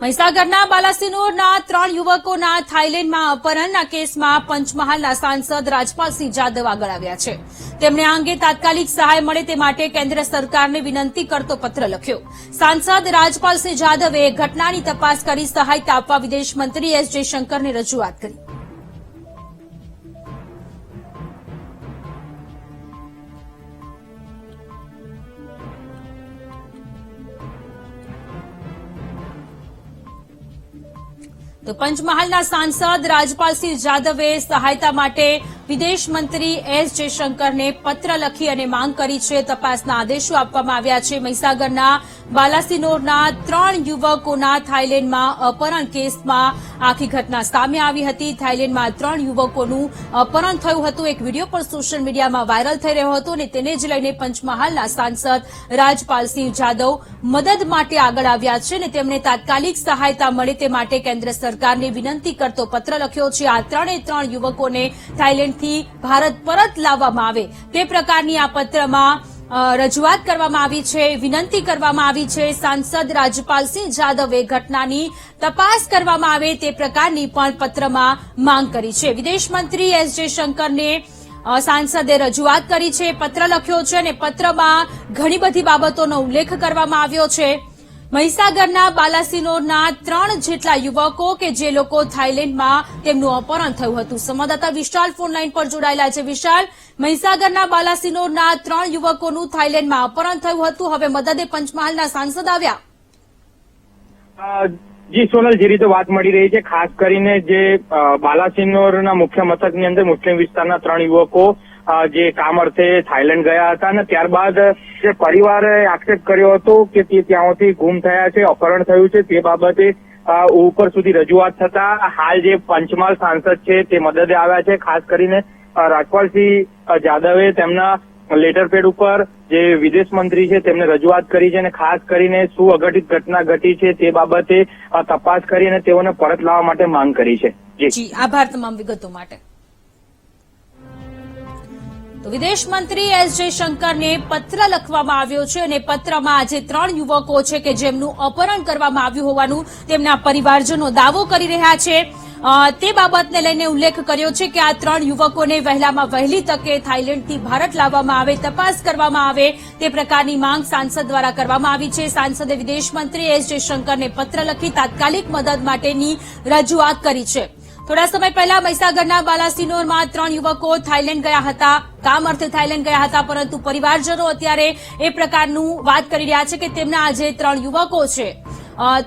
મહીસાગરના બાલાસિનોરના ત્રણ યુવકોના થાઇલેન્ડમાં અપહરણના કેસમાં પંચમહાલના સાંસદ રાજપાલસિંહ જાદવ આગળ આવ્યા છે. તેમણે આ અંગે તાત્કાલિક સહાય મળે તે માટે કેન્દ્ર સરકારને વિનંતી કરતો પત્ર લખ્યો. સાંસદ રાજપાલસિંહ જાદવે ઘટનાની તપાસ કરી સહાયતા આપવા વિદેશ મંત્રી એસ જયશંકરને રજૂઆત કરી. તો પંચમહાલના સાંસદ રાજપાલસિંહ જાદવે સહાયતા માટે વિદેશ મંત્રી એસ જયશંકરને પત્ર લખી અને માંગ કરી છે. તપાસના આદેશો આપવામાં આવ્યા છે. મહીસાગરના બાલાસિનોરના ત્રણ યુવકોના થાઇલેન્ડમાં અપહરણ કેસમાં આખી ઘટના સામે આવી હતી. થાઇલેન્ડમાં ત્રણ યુવકોનું અપહરણ થયું હતું. એક વીડિયો પણ સોશિયલ મીડિયામાં વાયરલ થઈ રહ્યો હતો અને તેને જ લઈને પંચમહાલના સાંસદ રાજપાલસિંહ જાદવ મદદ માટે આગળ આવ્યા છે અને તેમણે તાત્કાલિક સહાયતા મળે તે માટે કેન્દ્ર સરકારને વિનંતી કરતો પત્ર લખ્યો છે. આ ત્રણે ત્રણ યુવકોને થાઇલેન્ડથી ભારત પરત લાવવામાં આવે. તે પ્રકારની આ પત્રમાં રજૂઆત કરવામાં આવી છે, વિનંતી કરવામાં આવી છે. સાંસદ રાજપાલસિંહ જાદવે ઘટનાની તપાસ કરવામાં આવે તે પ્રકારની પણ પત્રમાં માંગ કરી છે. વિદેશ મંત્રી એસ જયશંકરને સાંસદે રજૂઆત કરી છે, પત્ર લખ્યો છે અને પત્રમાં ઘણી બધી બાબતોનો ઉલ્લેખ કરવામાં આવ્યો છે. મહીસાગરના બાલાસિનોરના ત્રણ જેટલા યુવકો કે જે લોકો થાઇલેન્ડમાં તેમનું અપહરણ થયું હતું. સંવાદદાતા વિશાલ ફોનલાઈન પર જોડાયેલા છે. વિશાલ, મહીસાગરના બાલાસિનોરના ત્રણ યુવકોનું થાઇલેન્ડમાં અપહરણ થયું હતું. હવે મદદે પંચમહાલના સાંસદ આવ્યા. જી, સોનલ, જે રીતે વાત મળી રહી છે, ખાસ કરીને જે બાલાસિનોરના મુખ્ય મથકની અંદર મુસ્લિમ વિસ્તારના ત્રણ યુવકો જે કામ અર્થે થાઈલેન્ડ ગયા હતા અને ત્યારબાદ જે પરિવારે આક્ષેપ કર્યો હતો કે તે ત્યાંથી ગુમ થયા છે, અપહરણ થયું છે, તે બાબતે ઉપર સુધી રજૂઆત થતા હાલ જે પંચમહાલ સાંસદ છે તે મદદે આવ્યા છે, ખાસ કરીને રાજપાલસિંહ જાદવે તેમના લેટર પેડ ઉપર જે વિદેશ મંત્રી છે તેમને રજૂઆત કરી છે અને ખાસ કરીને શું અઘટિત ઘટના ઘટી છે તે બાબતે તપાસ કરી અને તેઓને પરત લાવવા માટે માંગ કરી છે. જી, આભાર તમામ વિગતો માટે. તો વિદેશ મંત્રી એસ જયશંકરને પત્ર લખવામાં આવ્યો છે અને પત્રમાં આજે ત્રણ યુવકો છે કે જેમનું અપહરણ કરવામાં આવ્યું હોવાનું તેમના પરિવારજનો દાવો કરી રહ્યા છે. તે બાબતને લઈને ઉલ્લેખ કર્યો છે કે આ ત્રણ યુવકોને વહેલામાં વહેલી તકે થાઇલેન્ડથી ભારત લાવવામાં આવે, તપાસ કરવામાં આવે, તે પ્રકારની માંગ સાંસદ દ્વારા કરવામાં આવી છે. સાંસદે વિદેશ મંત્રી એસ જયશંકરને પત્ર લખી તાત્કાલિક મદદ માટેની રજૂઆત કરી છે. થોડા સમય પહેલા મહીસાગરના બાલાસિનોરમાં ત્રણ યુવકો થાઇલેન્ડ ગયા હતા. કામ અર્થે થાઇલેન્ડ ગયા હતા, પરંતુ પરિવારજનો અત્યારે એ પ્રકારનું વાત કરી રહ્યા છે કે તેમના આજે ત્રણ યુવકો છે.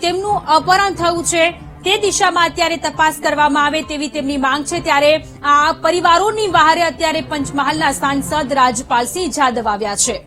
તેમનું અપહરણ થયું છે. તે દિશામાં અત્યારે તપાસ કરવામાં આવે તેવી તેમની માંગ છે. ત્યારે આ પરિવારોની વહારે અત્યારે પંચમહાલના સાંસદ રાજપાલસિંહ જાદવ આવ્યા છે.